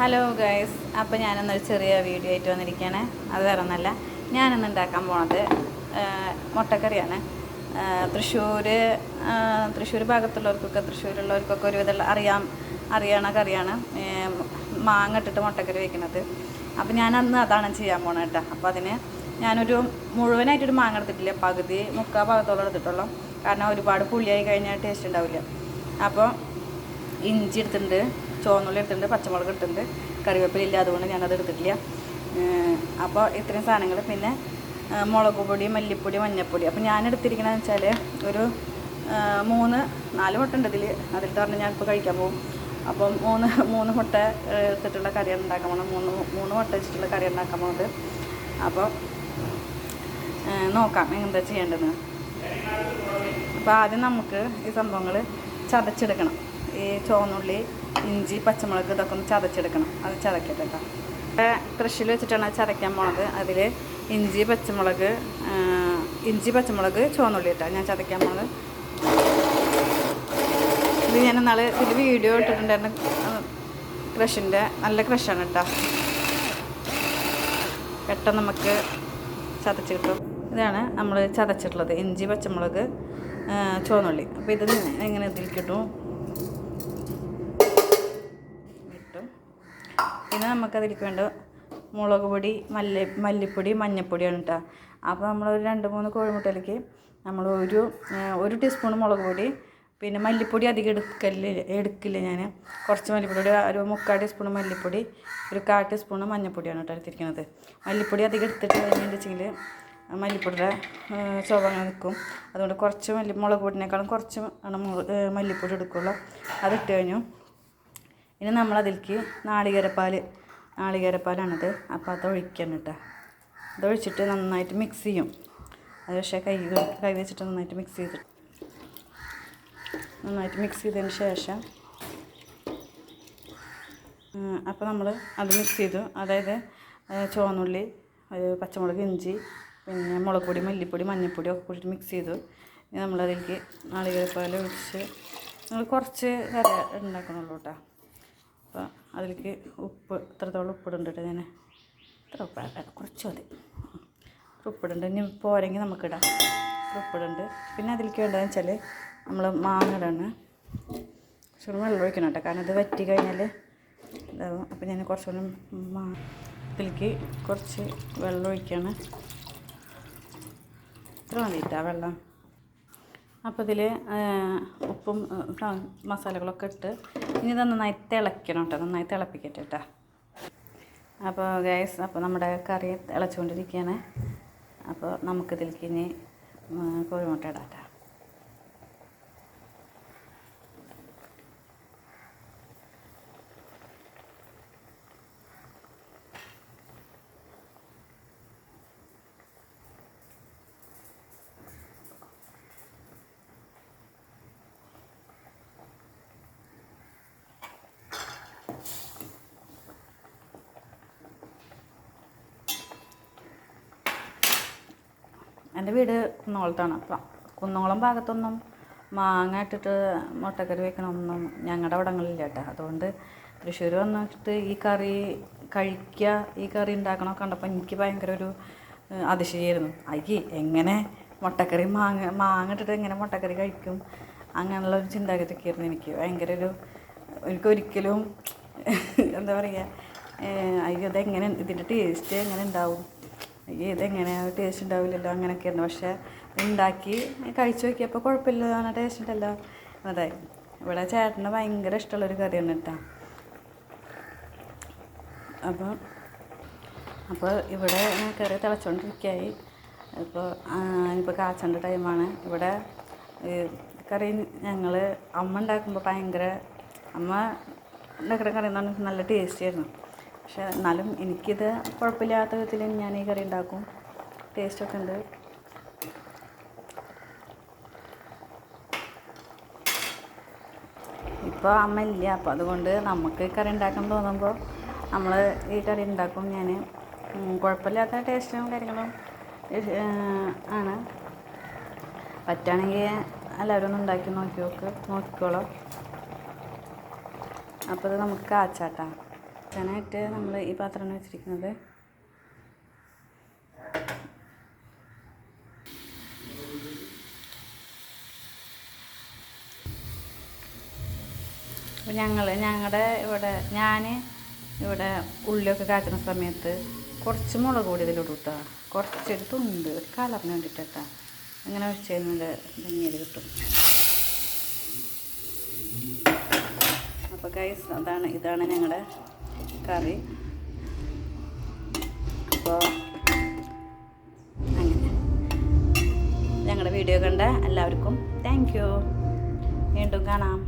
Hello guys അപ്പോൾ ഞാനിന്നൊരു ചെറിയ video ആയിട്ട് വന്നിരിക്കുകയാണ്. അത് വേറെ ഒന്നല്ല. ഞാനിന്ന് ഉണ്ടാക്കാൻ പോണത് മുട്ടക്കറിയാണ്. തൃശ്ശൂർ തൃശ്ശൂർ ഭാഗത്തുള്ളവർക്കൊക്കെ തൃശ്ശൂരുള്ളവർക്കൊക്കെ ഒരുവിധം അറിയാം അറിയണ കറിയാണ്. മാങ്ങ ഇട്ടിട്ട് മുട്ടക്കറി വയ്ക്കുന്നത് അപ്പോൾ ഞാൻ അന്ന് അതാണ് ചെയ്യാൻ പോണത് കേട്ടോ. അപ്പോൾ അതിന് ഞാനൊരു മുഴുവനായിട്ടൊരു മാങ്ങ എടുത്തിട്ടില്ല. പകുതി മുക്കാൽ ഭാഗത്തോളം എടുത്തിട്ടുള്ളൂ. കാരണം ഒരുപാട് പുളിയായി കഴിഞ്ഞാൽ ടേസ്റ്റ് ഉണ്ടാവില്ല. അപ്പോൾ ഇഞ്ചി എടുത്തിട്ടുണ്ട്. ചുവന്നുള്ളി എടുത്തിട്ടുണ്ട് പച്ചമുളക് എടുത്തിട്ടുണ്ട് കറിവേപ്പില ഇല്ല അതുകൊണ്ട് ഞാനത് എടുത്തിട്ടില്ല. അപ്പോൾ ഇത്രയും സാധനങ്ങൾ പിന്നെ മുളക് പൊടി മല്ലിപ്പൊടി മഞ്ഞൾപ്പൊടി അപ്പോൾ ഞാൻ എടുത്തിരിക്കണമെന്ന് വെച്ചാൽ ഒരു മൂന്ന് നാല് മുട്ട ഉണ്ട് ഇതിൽ അതിൽ പറഞ്ഞ് ഞാനിപ്പോൾ കഴിക്കാൻ പോകും. അപ്പം മൂന്ന് മൂന്ന് മുട്ട എടുത്തിട്ടുള്ള കറിയാണ് ഉണ്ടാക്കാൻ പോകുന്നത്. മൂന്ന് മൂന്ന് മുട്ട വെച്ചിട്ടുള്ള കറി ഉണ്ടാക്കാൻ പോകുന്നത്. അപ്പോൾ നോക്കാം എന്താ ചെയ്യേണ്ടതെന്ന് അപ്പോൾ ആദ്യം നമുക്ക് ഈ സംഭവങ്ങൾ ചതച്ചെടുക്കണം. ഈ ചുവന്നുള്ളി ഇഞ്ചി പച്ചമുളക് ഇതൊക്കെ ഒന്ന് ചതച്ചെടുക്കണം. അത് ചതക്കട്ടെ കേട്ടോ കൃഷിയിൽ വെച്ചിട്ടാണ് ചതയ്ക്കാൻ പോണത്. അതിൽ ഇഞ്ചി പച്ചമുളക് ഇഞ്ചി പച്ചമുളക് ചുവന്നുള്ളി ഇട്ടാ ഞാൻ ചതയ്ക്കാൻ പോണത്. ഇത് ഞാൻ നാളെ ഇതിൽ വീഡിയോ ഇട്ടിട്ടുണ്ടായിരുന്നു. ക്രഷിന്റെ നല്ല ക്രഷാണ് കേട്ടോ. പെട്ടെന്ന് നമുക്ക് ചതച്ച് കിട്ടും. ഇതാണ് നമ്മൾ ചതച്ചിട്ടുള്ളത്. ഇഞ്ചി പച്ചമുളക് ചുവന്നുള്ളി. അപ്പോൾ ഇത് എങ്ങനെ ഇതിൽ കിട്ടും പിന്നെ നമുക്കതിലേക്ക് വേണ്ട മുളക് പൊടി മല്ലി മല്ലിപ്പൊടി മഞ്ഞൾപ്പൊടിയാണ് കേട്ടോ അപ്പോൾ നമ്മൾ ഒരു രണ്ട് മൂന്ന് കോഴിമുട്ടയിലേക്ക് നമ്മൾ ഒരു ഒരു ടീസ്പൂൺ മുളക് പൊടി പിന്നെ മല്ലിപ്പൊടി അധികം എടുക്കല്ല എടുക്കില്ല ഞാൻ കുറച്ച് മല്ലിപ്പൊടി ഒരു മുക്കാൽ ടീസ്പൂൺ മല്ലിപ്പൊടി ഒരു കാൽ ടീസ്പൂൺ മഞ്ഞൾപ്പൊടിയാണ് കേട്ടോ എടുത്തിരിക്കുന്നത് മല്ലിപ്പൊടി അധികം എടുത്തിട്ട് കഴിഞ്ഞിട്ടുണ്ടെങ്കിൽ മല്ലിപ്പൊടിയുടെ ചുവ നിൽക്കും അതുകൊണ്ട് കുറച്ച് മല്ലി മുളക് പൊടിനേക്കാളും കുറച്ച് ആണ് മല്ലിപ്പൊടി എടുക്കുള്ളൂ. അതിട്ട് കഴിഞ്ഞു. ഇനി നമ്മളതിലേക്ക് നാളികേരപ്പാൽ നാളികേരപ്പാലാണിത്. അപ്പോൾ അത് ഒഴിക്കണം കേട്ടോ. അതൊഴിച്ചിട്ട് നന്നായിട്ട് മിക്സ് ചെയ്യും. അത് പക്ഷേ കൈ കൈ വെച്ചിട്ട് നന്നായിട്ട് മിക്സ് ചെയ്തിട്ട് നന്നായിട്ട് മിക്സ് ചെയ്തതിന് ശേഷം അപ്പോൾ നമ്മൾ അത് മിക്സ് ചെയ്തു. അതായത് ചുവന്നുള്ളി പച്ചമുളക് ഇഞ്ചി പിന്നെ മുളക് പൊടി മല്ലിപ്പൊടി മഞ്ഞൾപ്പൊടി ഒക്കെ കൂടിയിട്ട് മിക്സ് ചെയ്തു. നമ്മളതിലേക്ക് നാളികേരപ്പാൽ ഒഴിച്ച് നമ്മൾ കുറച്ച് കറി ഉണ്ടാക്കണുള്ളൂ കേട്ടോ. അതിലേക്ക് ഉപ്പ് ഇത്രത്തോളം ഉപ്പിടുന്നുണ്ട് ഞാൻ ഇത്ര ഉപ്പ് വേണ്ട, കുറച്ച് മതി. ഉപ്പിടുന്നുണ്ട് ഇനി പോരെങ്കിൽ നമുക്കിടാം ഉപ്പിടുന്നുണ്ട് പിന്നെ അതിലേക്ക് വേണ്ടതെന്ന് വെച്ചാൽ നമ്മൾ മാങ്ങ ഇടണം കുറച്ചുകൂടി വെള്ളം ഒഴിക്കണം കേട്ടോ. കാരണം ഇത് വറ്റി കഴിഞ്ഞാൽ ഇതാവും. അപ്പോൾ ഞാൻ കുറച്ചുകൂടി മാ ഇതിലേക്ക് കുറച്ച് വെള്ളം ഒഴിക്കുകയാണ് ഇത്ര മതി വെള്ളം. അപ്പോൾ ഇതിൽ ഉപ്പും മസാലകളൊക്കെ ഇട്ട് ഇനി ഇത് നന്നായി തിളയ്ക്കണം കേട്ടോ. നന്നായി തിളപ്പിക്കട്ടെ കേട്ടോ. അപ്പോൾ ഗ്യാസ് അപ്പോൾ നമ്മുടെ കറി തിളച്ചുകൊണ്ടിരിക്കുകയാണ്. അപ്പോൾ നമുക്കിതിലേക്ക് ഇനി കോഴിമുട്ട ഇടാം കേട്ടോ എന്റെ വീട് കുന്നോളത്താണ്. അപ്പം കുന്നോളം ഭാഗത്തൊന്നും മാങ്ങ ഇട്ടിട്ട് മുട്ടക്കറി വെക്കണമൊന്നും ഞങ്ങളുടെ അവിടങ്ങളില്ല കേട്ടോ. അതുകൊണ്ട് തൃശ്ശൂർ വന്നിട്ട് ഈ കറി കഴിക്കുക ഈ കറി ഉണ്ടാക്കണമൊക്കെ കണ്ടപ്പോൾ എനിക്ക് ഭയങ്കര ഒരു അതിശയായിരുന്നു. അയ്യേ എങ്ങനെ മുട്ടക്കറി മാങ്ങ മാങ്ങ ഇട്ടിട്ട് എങ്ങനെ മുട്ടക്കറി കഴിക്കും? അങ്ങനെയുള്ള ഒരു ചിന്താഗതിയൊക്കെ ആയിരുന്നു എനിക്ക്. ഭയങ്കര ഒരു എനിക്കൊരിക്കലും എന്താ പറയുക അയ്യോ അതെങ്ങനെ ഇതിന്റെ ടേസ്റ്റ് എങ്ങനെ ഉണ്ടാവും? അയ്യോ ഇതെങ്ങനെ ടേസ്റ്റ് ഉണ്ടാവില്ലല്ലോ അങ്ങനെയൊക്കെയാണ് പക്ഷേ ഉണ്ടാക്കി കഴിച്ചു നോക്കിയപ്പോൾ കുഴപ്പമില്ല ടേസ്റ്റ് ഉണ്ടല്ലോ. അതായി ഇവിടെ ചേട്ടന് ഭയങ്കര ഇഷ്ടമുള്ളൊരു കറിയാണ് കേട്ടോ. അപ്പോൾ അപ്പോൾ ഇവിടെ കറി തിളച്ചുകൊണ്ടിരിക്കുകയായി ഇപ്പോൾ ഇപ്പോൾ കാച്ചേണ്ട ടൈമാണ്. ഇവിടെ കറി ഞങ്ങൾ അമ്മ ഉണ്ടാക്കുമ്പോൾ ഭയങ്കര അമ്മ ഉണ്ടാക്കുന്ന കറി എന്ന് പറഞ്ഞാൽ നല്ല ടേസ്റ്റ് ആയിരുന്നു. പക്ഷെ എന്നാലും എനിക്കിത് കുഴപ്പമില്ലാത്ത വിധത്തിൽ ഞാൻ ഈ കറി ഉണ്ടാക്കും. ടേസ്റ്റൊക്കെ ഉണ്ട്. ഇപ്പോൾ അമ്മ ഇല്ല. അപ്പോൾ അതുകൊണ്ട് നമുക്ക് കറി ഉണ്ടാക്കാൻ തോന്നുമ്പോൾ നമ്മൾ ഈ കറി ഉണ്ടാക്കും ഞാൻ കുഴപ്പമില്ലാത്ത ടേസ്റ്റും കാര്യങ്ങളും ആണ്. പറ്റുകയാണെങ്കിൽ എല്ലാവരും ഒന്ന് ഉണ്ടാക്കി നോക്കി നോക്ക് നോക്കിക്കോളാം. അപ്പോൾ ഇത് നമുക്ക് കാച്ചാട്ടാ വറുക്കാനായിട്ട് നമ്മൾ ഈ പാത്രമാണ് വെച്ചിരിക്കുന്നത്. അപ്പോൾ ഞങ്ങൾ ഞങ്ങളുടെ ഇവിടെ ഞാൻ ഇവിടെ ഉള്ളിയൊക്കെ കാക്കുന്ന സമയത്ത് കുറച്ച് മുളക് പൊടി ഇതിലിടും കുറച്ചൊരു കുറച്ചെടുത്തുണ്ട് ഒരു കളറിന് വേണ്ടിയിട്ടാ അങ്ങനെ ഒഴിച്ച് കഴിഞ്ഞാൽ ഭംഗിയിൽ കിട്ടും. അപ്പോൾ കൈസ് അതാണ് ഇതാണ് ഞങ്ങളുടെ കറി. അപ്പോൾ അങ്ങനെ. ഞങ്ങളുടെ വീഡിയോ കണ്ട എല്ലാവർക്കും താങ്ക് യു. വീണ്ടും കാണാം.